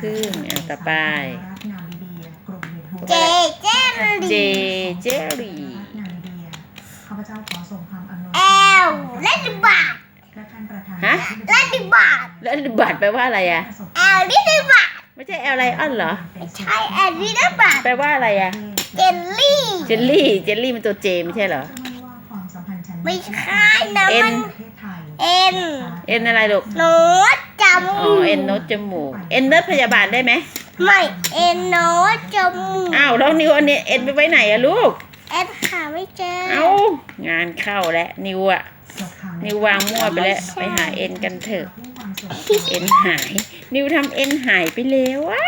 พึ่งอะต่อไปเจเจเจลีเจรี่ข้าพเจ้าขอส่งความอำนวยแอลเล่นบาทและท่านประธานฮะเล่นบาทแล้วบัตรแปลว่าอะไรอะแอลเล่นบาทไม่ใช่แอลไลออนเหรอใช่แอลเล่นบาทแปลว่าอะไรอะเจลลี่เจลลี่เจลลี่มันตัวเจไม่ใช่เหรอความสัมพันธ์ชั้นไม่ใช่นะเอ็นมันประ เทศไทยเอ็นเอ็นอะไรลูก โน้ตจอ๋อเอ็นโนตจมูก เอ็นเนิร์ดพยาบาลได้ไหมำไม่เอ็นโน้ตจมูกอ้าวแล้วนิวอันนี้เอ็นไปไว้ไหนอะลูก เอ็นหาไม่เจอ เอ้างานเข้าแล้วนิวอะนิววางมั่วไปแล้ว ไปหาเอ็นกันเถอะ เอ็นหาย นิวทำเอ็นหายไปแล้วอะ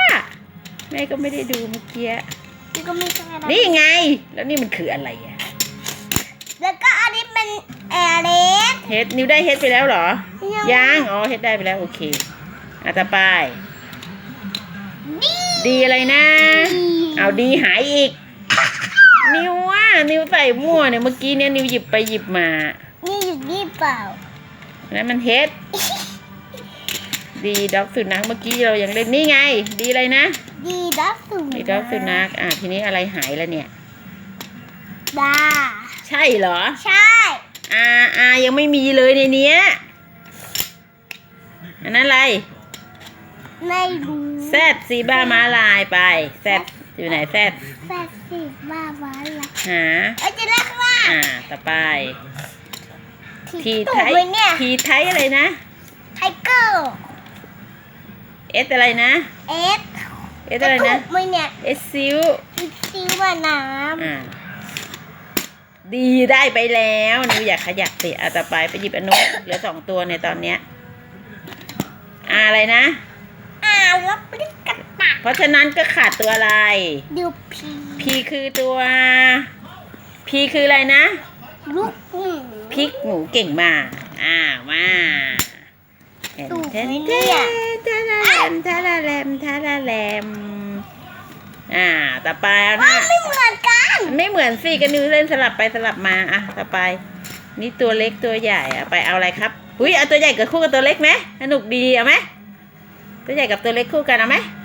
แม่ก็ไม่ได้ดูเมื่อกี้มันก็ไม่ใช่อะไรนี่ไง แล้วนี่มันคืออะไรอะ เฮดนิวได้เฮดไปแล้วเหรอ ยัง อ๋อเฮดได้ไปแล้ว โอเคอะต่อไปดีดีอะไรนะ เอาดีหายอีก นิวว่านิวใส่มั่วเนี่ยเมื่อกี้เนี่ยนิวหยิบไปหยิบมา นี่อยู่นี่เปล่า แล้วมันเฮดดีด็อกสุนัขเมื่อกี้เรายังเล่นนี่ไง ดีอะไรนะ ดีดับสุดีด็อกสุนัขอะทีนี้อะไรหายแล้วเนี่ย ดา ใช่เหรอ ใช่ อาอายังไม่มีเลยในเนี้ย อันนั้นอะไร ไม่รู้แซดซีบ้าม้าลายไป แซดอยู่ไหนแซดแฟสิบ้าบ้าละหา เอ้ยจะเรียกว่าอ่า ต่อไป ทีตุ่ไทมยไหมเนี่ยทีไทยอะไรนะ ไทเกอร์เอสอะไรนะ เอสเอสอะไรนะถูกไหมเนี่ยเอสซิวมีซิวว่าน้อ่า ดีได้ไปแล้วนิวอยากขยับสิอะต่อไปไปหยิบอนนุเหลือสองตัวในตอนเนี้ยอ่าอะไรนะำอ่าแล้วปลิกกระตักเพราะฉะนั้นก็ขาดตัวอะไร ดูพีพีคือตัวพีคืออะไรนะลูกหมูพริกหมูเก่งมากอ่ามาแทนแทนแทนทาราแลมทาราแลมทาราแลม อ่า ต่อไปเอาหว่าน้าไม่เหมือนกัน ไม่เหมือนสิกันนิวเล่นสลับไปสลับมาอะต่อไป นี่ตัวเล็กตัวใหญ่อะไปเอาอะไรครับอุ้ยเอาตัวใหญ่กับคู่กับตัวเล็กไหมสนุกดีเอาไหมตัวใหญ่กับตัวเล็กคู่กันเอาไหมเ